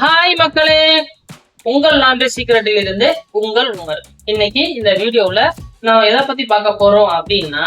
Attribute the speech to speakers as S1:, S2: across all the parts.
S1: Hi மக்களே. உங்கள் laundry சீக்கிரட்டில் இருந்து உங்கள் உங்கள். இன்னைக்கு இந்த வீடியோவில் நான் எதை பத்தி பார்க்க போறோம் அப்படின்னா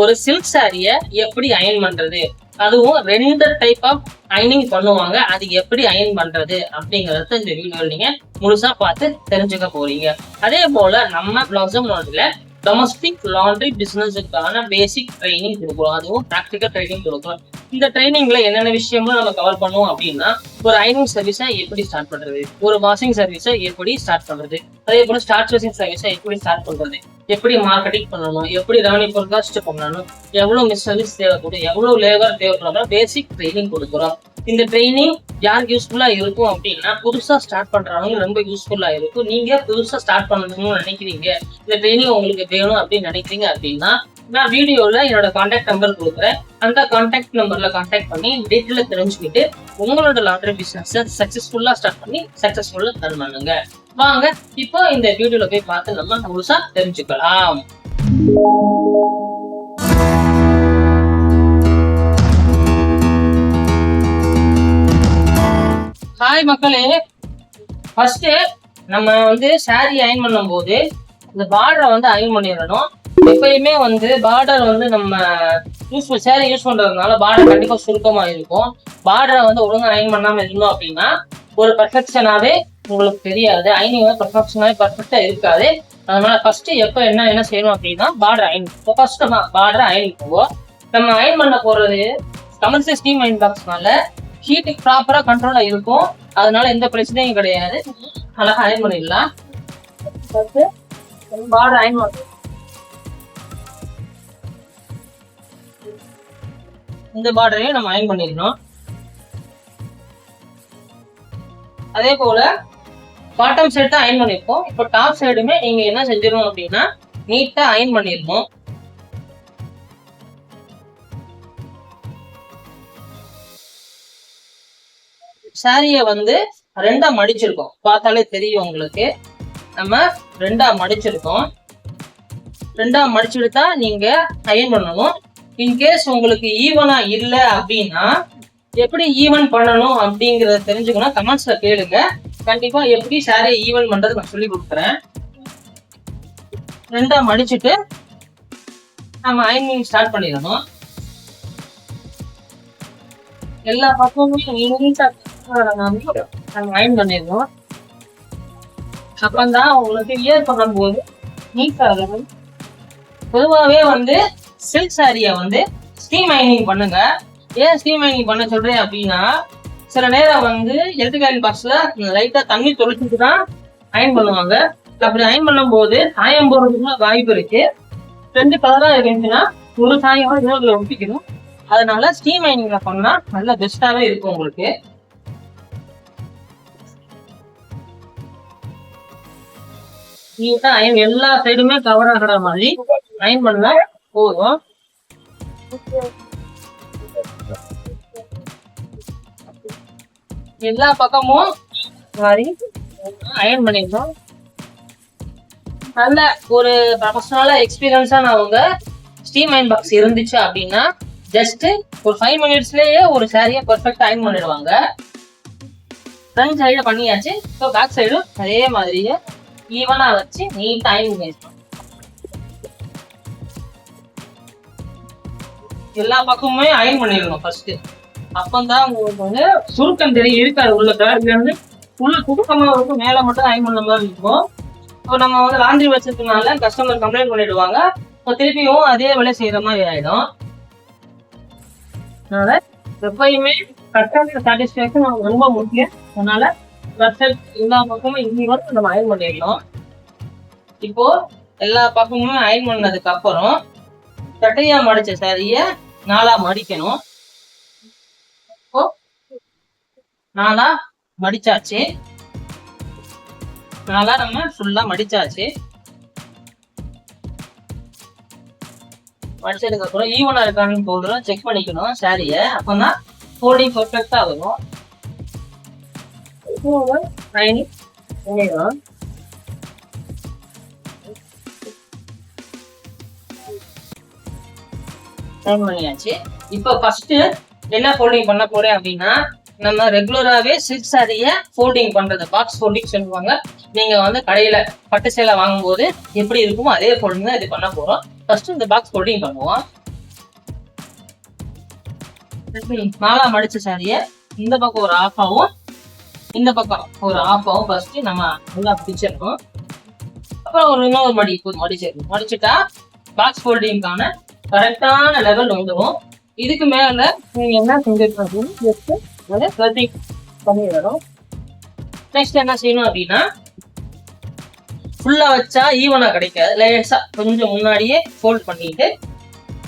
S1: ஒரு சில்க் சாரியை எப்படி அயன் பண்றது? அதுவும் ரெண்டு டைப் ஆஃப் அயனிங் பண்ணுவாங்க. அது எப்படி அயன் பண்றது அப்படிங்கறத இந்த வீடியோவில் நீங்கள் முழுசா பார்த்து தெரிஞ்சுக்க போறீங்க. அதே போல நம்ம பிளவுஸும் நோட்டில் டொமஸ்டிக் லாண்ட்ரி பிஸ்னஸுக்கான பேசிக் ட்ரைனிங் கொடுக்குறோம் அதுவும் ப்ராக்டிக்கல் ட்ரைனிங் கொடுக்குறோம் இந்த ட்ரைனிங்ல என்னென்ன விஷயமும் நம்ம கவர் பண்ணுவோம் அப்படின்னா ஒரு ஐனிங் சர்வீஸை எப்படி ஸ்டார்ட் பண்றது? ஒரு வாஷிங் சர்வீஸை எப்படி ஸ்டார்ட் பண்றது? அதே போல ஸ்டார்ட் வாஷிங் சர்வீஸை எப்படி ஸ்டார்ட் பண்றது? எப்படி மார்க்கெட்டிங் பண்ணணும்? எப்படி ரெவன்யூ ஃபோர்காஸ்ட் பண்ணணும்? எவ்வளவு மிஸ் சர்வீஸ் தேவைப்படும்? எவ்வளவு லேபர் தேவைப்படும் பேசிக் ட்ரைனிங் கொடுக்குறோம். இந்த ட்ரைனிங் யாருக்கு யூஸ்ஃபுல்லாக இருக்கும் அப்படின்னா புதுசாக ஸ்டார்ட் பண்ணுறவங்க ரொம்ப யூஸ்ஃபுல்லாக இருக்கும். நீங்கள் புதுசாக ஸ்டார்ட் பண்ணணும்னு நினைக்கிறீங்க. இந்த ட்ரைனிங் உங்களுக்கு வேணும் அப்படின்னு நினைக்கிறீங்க அப்படின்னா நான் வீடியோவில் என்னோட காண்டாக்ட் நம்பர் கொடுக்குறேன். அந்த காண்டாக்ட் நம்பரில் காண்டாக்ட் பண்ணி டீட்டெயில தெரிஞ்சுக்கிட்டு உங்களோட லாட்ரி பிஸ்னஸை சக்ஸஸ்ஃபுல்லாக ஸ்டார்ட் பண்ணி சக்ஸஸ்ஃபுல்லாக ரன் பண்ணுங்க. வாங்க இப்போ இந்த வீடியோவில் போய் பார்த்து நம்ம முழுசாக தெரிஞ்சுக்கலாம். ஹாய் மக்களே. ஃபர்ஸ்ட் நம்ம வந்து சாரி அயன் பண்ணும்போது இந்த பார்டரை வந்து அயன் பண்ணிடணும். எப்பயுமே வந்து பார்டர் வந்து நம்ம யூஸ் சேரீ யூஸ் பண்ணுறதுனால பார்டர் கண்டிப்பாக சுருக்கமாக இருக்கும். பார்டரை வந்து ஒழுங்காக அயன் பண்ணாமல் இருந்தோம் அப்படின்னா ஒரு பர்ஃபெக்ஷனாகவே உங்களுக்கு தெரியாது. அயனிங் வந்து பர்ஃபெக்ஷனாகவே பர்ஃபெக்டாக இருக்காது. அதனால ஃபர்ஸ்ட் எப்போ என்ன என்ன செய்யணும் அப்படின்னா பார்டர் அயன் ஃபர்ஸ்ட் பார்டரை பார்டர் அயன் போவோம் நம்ம அயன் பண்ண போகிறது கமர்ஷியல் ஸ்டீம் அயன் பாக்ஸ்னால ஹீட்டிங் ப்ராப்பரா கண்ட்ரோலாக இருக்கும். அதனால எந்த பிரச்சனையும் கிடையாது. அழகா அயன் பண்ணிடலாம். பார்டர் அயன் பண்ணுறோம் இந்த பார்டரையும் நம்ம அயன் பண்ணிடணும். அதே போல பாட்டம் சைடு தான் அயன் பண்ணியிருப்போம் இப்போ டாப் சைடுமே நீங்க என்ன செஞ்சிடணும் அப்படின்னா நீட்டா அயன் பண்ணிடணும் சாரியை வந்து ரெண்டா மடிச்சிருக்கோம். பார்த்தாலே தெரியும் உங்களுக்கு. நம்ம ரெண்டா மடிச்சிருக்கோம். ரெண்டா மடிச்சுட்டு தான் நீங்க அயன் பண்ணணும். இன்கேஸ் உங்களுக்கு ஈவனா இல்லை அப்படின்னா எப்படி ஈவன் பண்ணணும் அப்படிங்கறத தெரிஞ்சுக்கணும் கமெண்ட்ஸ்ல கேளுங்க. கண்டிப்பா எப்படி சாரியை ஈவன் பண்றது நான் சொல்லி கொடுக்குறேன். ரெண்டா மடிச்சுட்டு நம்ம அயனிங் ஸ்டார்ட் பண்ணிடணும். எல்லா பக்கமுமே நாங்கள் நம்ம அயன் பண்ணிடணும் அப்பந்தான் உங்களுக்கு இயர் பண்ணும்போது நீட்டா பொதுவாகவே வந்து சில்க் சாரியை வந்து ஸ்டீம் அயனிங் பண்ணுங்க. ஏன் ஸ்டீம் அயனிங் பண்ண சொல்றேன் அப்படின்னா சில நேரம் வந்து எலக்ட்ரிக் பாக்ஸ்ல லைட்டா தண்ணி தொலைச்சிட்டு தான் அயன் பண்ணுவாங்க. அப்படி அயன் பண்ணும்போது சாயம் போடுறதுக்குள்ள வாய்ப்பு இருக்கு. ரெண்டு கலரா இருந்துச்சுன்னா ஒரு சாயம் இன்னொருல ஒட்டிக்கணும் அதனால ஸ்டீம் அயனிங்ல பண்ணா நல்ல பெஸ்டாவே இருக்கும் உங்களுக்கு. நீட்டா அயன் எல்லா சைடுமே கவர் ஆகிற மாதிரி அயன் பண்ணா போதும். எல்லா பக்கமும் மாதிரி அயன் பண்ணிருந்தோம் நல்ல ஒரு ப்ரொஃபஷனலா எக்ஸ்பீரியன்ஸானவங்க ஸ்டீம் அயன் பாக்ஸ் இருந்துச்சு அப்படின்னா ஜஸ்ட் ஒரு ஃபைவ் மினிட்ஸ்லயே ஒரு சாரியை பர்ஃபெக்ட் அயன் பண்ணிடுவாங்க. ஃப்ரண்ட் சைடு பண்ணியாச்சு. ஸோ பேக் சைடும் அதே மாதிரியே ஈவனா வச்சு நீட்டா அயன் பண்ணிருக்கோம் எல்லா பக்கமுமே அயன் பண்ணிடணும் ஃபர்ஸ்ட் அப்பந்தான் உங்களுக்கு வந்து சுருக்கம் தெரியும் இருக்காது உள்ள கலர்ல இருந்து. உள்ள குடுக்கமா இருக்கும் மேல மட்டும் அயன் பண்ண மாதிரி இருக்கும். இப்போ நம்ம வந்து லாண்ட்ரி வச்சதுனால கஸ்டமர் கம்ப்ளைண்ட் பண்ணிடுவாங்க. இப்போ திருப்பியும் அதே வேலை செய்யற மாதிரி ஆயிடும். அதனால எப்பயுமே கஸ்டமர் சாட்டிஸ்ஃபேக்ஷன் ரொம்ப முக்கியம். அதனால எல்லா பக்கமும் இன்னி வரைக்கும் நம்ம அயன் பண்ணிடலாம். இப்போ எல்லா பக்கமுமே அயன் பண்ணதுக்கு அப்புறம் தட்டையா மடிச்ச சாரிய நாளா மடிக்கணும். இப்போ நாளா மடிச்சாச்சு. நாலா நம்ம ஃபுல்லா மடிச்சாச்சு. மடிச்சதுக்கு அப்புறம் ஈவனா இருக்கான்னு போதும் செக் பண்ணிக்கணும் சாரிய அப்பதான் ஃபோல்டிங் பர்ஃபெக்டா வரும். லைனிங் பண்ணிடலாம் டைம் பண்ணியாச்சு இப்போ ஃபர்ஸ்ட் என்ன ஃபோல்டிங் பண்ண போறேன் அப்படின்னா நம்ம ரெகுலராகவே சில்க் சாரியை ஃபோல்டிங் பண்றது பாக்ஸ் ஃபோல்டிங் சொல்லுவாங்க. நீங்க வந்து கடையில பட்டு சேலை வாங்கும்போது எப்படி இருக்குமோ அதே ஃபோல்டிங் தான் இது பண்ண போறோம். ஃபர்ஸ்ட் இந்த பாக்ஸ் ஃபோல்டிங் பண்ணுவோம். நாலா மடிச்ச சாரியை இந்த பக்கம் ஒரு ஆஃபாவும் இந்த பக்கம் ஒரு ஆஃபாவும் ஃபர்ஸ்ட் நம்ம நல்லா பிடிச்சிடணும் அப்புறம் ஒரு இன்னொரு மடி இப்போ மடிச்சிடணும் மடிச்சுட்டா பாக்ஸ் ஃபோல்டிங்கான கரெக்டான லெவல் வந்துடும் இதுக்கு மேல நீங்க என்ன செஞ்சிருக்கணும் ஜஸ்ட் ஒரு கட்டிங் பண்ணிடணும் நெக்ஸ்ட் என்ன செய்யணும் அப்படின்னா ஃபுல்லா வச்சா ஈவனா கிடைக்காது. லேசா கொஞ்சம் முன்னாடியே ஃபோல்ட் பண்ணிட்டு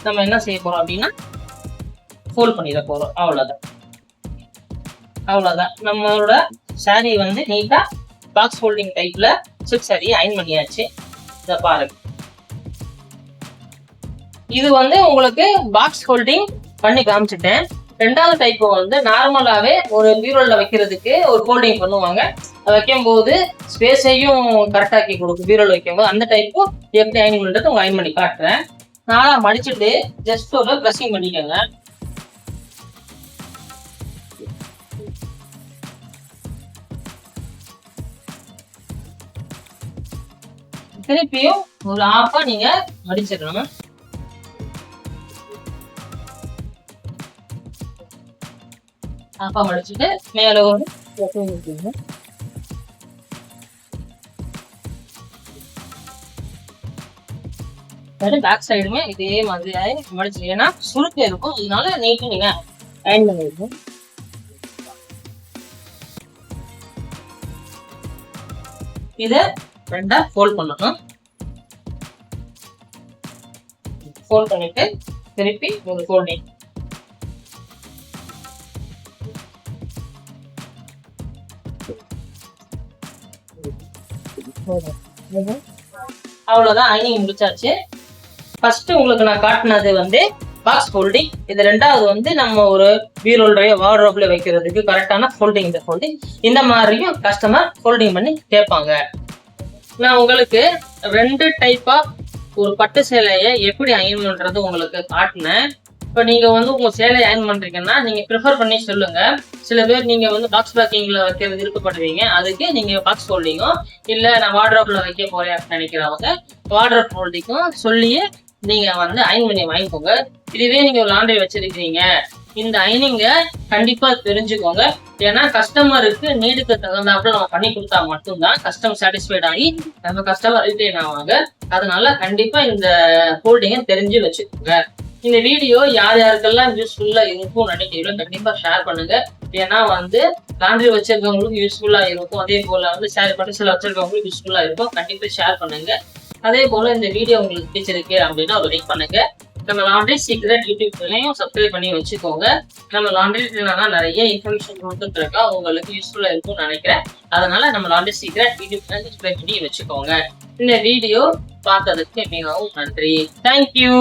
S1: நம்ம என்ன செய்ய போறோம் அப்படின்னா ஃபோல்ட் பண்ணிட போறோம். அவ்வளவுதான். அவ்வளோதான் நம்மளோட saree வந்து நீட்டாக பாக்ஸ் ஃபோல்டிங் டைப்பில் சில்க் சாரியை அயன் பண்ணியாச்சு. இதை பாருங்க. இது வந்து உங்களுக்கு பாக்ஸ் ஹோல்டிங் பண்ணி காமிச்சிட்டேன். ரெண்டாவது டைப்பு வந்து நார்மலாகவே ஒரு பீரோலில் வைக்கிறதுக்கு ஒரு ஹோல்டிங் பண்ணுவாங்க. வைக்கும்போது ஸ்பேஸையும் கரெக்டாக்கி கொடுக்கும். பீரோல வைக்கும்போது அந்த டைப்பும் எப்படி அயன் பண்ணுறது உங்கள் அயன் பண்ணி காட்டுறேன். நான் மடிச்சுட்டு ஜஸ்ட் ஒரு ப்ரெஸ்ஸிங் பண்ணிக்கோங்க. திருப்பியும் ஒரு ஆஃபா நீங்க மடிச்சிடணும் ஆஃபா மடிச்சுட்டு மேல ஒரு பேக் சைடுமே இதே மாதிரி மடிச்சு ஏன்னா சுருக்கம் இருக்கும். இதனால நீட்டு நீங்க அயன் பண்ணிருக்கோம் இதை ரெண்டாக ஃபோல்ட் பண்ணணும். ஃபோல்ட் பண்ணிட்டு திருப்பி ஒரு ஃபோல்டிங் அவ்வளோதான் ஐனிங் முடிச்சாச்சு. ஃபர்ஸ்ட் உங்களுக்கு நான் காட்டினது வந்து பாக்ஸ் ஃபோல்டிங் இது ரெண்டாவது வந்து நம்ம ஒரு பீரோல்டையோ வார்ட்ரோப்ல வைக்கிறதுக்கு கரெக்டான ஃபோல்டிங் இந்த ஃபோல்டிங் இந்த மாதிரியும் கஸ்டமர் ஃபோல்டிங் பண்ணி கேட்பாங்க. நான் உங்களுக்கு ரெண்டு டைப்பா ஒரு பட்டு சேலையை எப்படி அயன் பண்றது உங்களுக்கு காட்டினேன். இப்போ நீங்க வந்து உங்க சேலையை அயன் பண்றீங்கன்னா நீங்க ப்ரிஃபர் பண்ணி சொல்லுங்க. சில பேர் நீங்க வந்து பாக்ஸ் பேக்கிங்ல வைக்கிறது விருப்பப்படுவீங்க. அதுக்கு நீங்க பாக்ஸ் ஃபோல்டிங்கும் இல்ல நான் வார்ட்ரோப்ல வைக்க போறேன் அப்படின்னு நினைக்கிறவங்க வார்ட்ரோப் ஃபோல்டிங்கும் சொல்லியே நீங்க வந்து அயன் பண்ணி வாங்கிக்கோங்க. இதுவே நீங்க ஒரு லாண்டரி வச்சிருக்கீங்க இந்த ஐனிங்க கண்டிப்பா தெரிஞ்சுக்கோங்க. ஏன்னா கஸ்டமருக்கு நீடுக்கு தகுந்தாப்புல நம்ம பண்ணி கொடுத்தா மட்டும்தான் கஸ்டமர் சாட்டிஸ்ஃபைட் ஆகி நம்ம கஸ்டமர் ரிட்டைன் ஆவாங்க. அதனால கண்டிப்பா இந்த ஹோல்டிங்கை தெரிஞ்சு வச்சுக்கோங்க. இந்த வீடியோ யார் யாருக்கெல்லாம் யூஸ்ஃபுல்லா இருக்கும் நினைக்கிறீங்களோ கண்டிப்பா ஷேர் பண்ணுங்க. ஏன்னா வந்து லாண்ட்ரி வச்சிருக்கவங்களுக்கு யூஸ்ஃபுல்லா இருக்கும். அதே போல வந்து ஷேர் பண்ணி சில வச்சிருக்கவங்களுக்கு யூஸ்ஃபுல்லா இருக்கும். கண்டிப்பா ஷேர் பண்ணுங்க. அதே போல இந்த வீடியோ உங்களுக்கு பிடிச்சிருக்கு அப்படின்னா ஒரு லைக் பண்ணுங்க. நம்ம லாண்ட்ரி சீக்கிரம் யூடியூப் சேனலையும் சப்ஸ்கிரைப் பண்ணி வச்சுக்கோங்க. நம்ம லாண்ட்ரி தான் நிறைய இன்ஃபர்மேஷன் கொடுத்துருக்கா இருக்கா உங்களுக்கு யூஸ்ஃபுல்லாக இருக்கும்னு நினைக்கிறேன். அதனால நம்ம லாண்ட்ரி சீக்கிரம் யூடியூப் சேனல் சப்ஸ்கிரைப் பண்ணி வச்சுக்கோங்க. இந்த வீடியோ பார்த்ததுக்கு மிகவும் நன்றி. தேங்க்யூ